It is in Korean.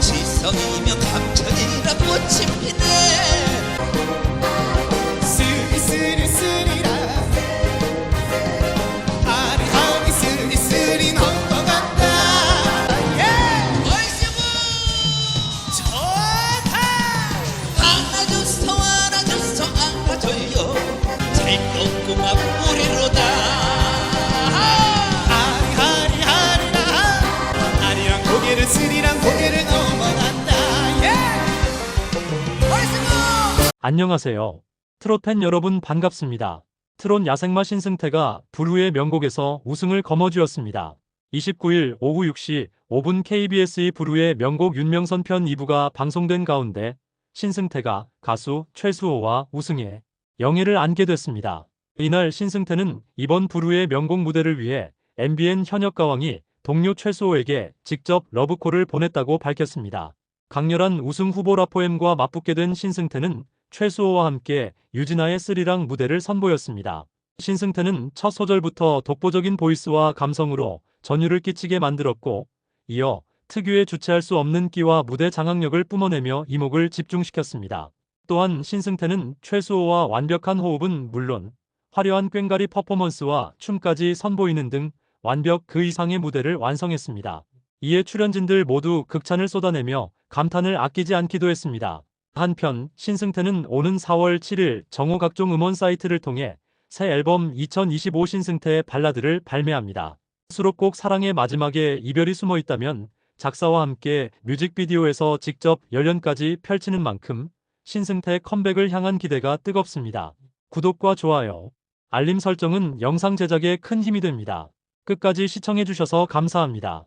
지성이면 감천이라 꽃이 피는 안녕하세요. 트롯 팬 여러분 반갑습니다. 트롯 야생마 신승태가 불후의 명곡에서 우승을 거머쥐었습니다. 29일 오후 6시 5분 KBS의 불후의 명곡 윤명선 편 2부가 방송된 가운데 신승태가 가수 최수호와 우승해 영예를 안게 됐습니다. 이날 신승태는 이번 불후의 명곡 무대를 위해 MBN 현역 가왕이 동료 최수호에게 직접 러브콜을 보냈다고 밝혔습니다. 강렬한 우승 후보 라포엠과 맞붙게 된 신승태는 최수호와 함께 유진아의 쓰리랑 무대를 선보였습니다. 신승태는 첫 소절부터 독보적인 보이스와 감성으로 전율을 끼치게 만들었고 이어 특유의 주체할 수 없는 끼와 무대 장악력을 뿜어내며 이목을 집중시켰습니다. 또한 신승태는 최수호와 완벽한 호흡은 물론 화려한 꽹가리 퍼포먼스와 춤까지 선보이는 등 완벽 그 이상의 무대를 완성했습니다. 이에 출연진들 모두 극찬을 쏟아내며 감탄을 아끼지 않기도 했습니다. 한편 신승태는 오는 4월 7일 정호 각종 음원 사이트를 통해 새 앨범 2025 신승태의 발라드를 발매합니다. 수록곡 사랑의 마지막에 이별이 숨어 있다면 작사와 함께 뮤직비디오에서 직접 열연까지 펼치는 만큼 신승태의 컴백을 향한 기대가 뜨겁습니다. 구독과 좋아요, 알림 설정은 영상 제작에 큰 힘이 됩니다. 끝까지 시청해주셔서 감사합니다.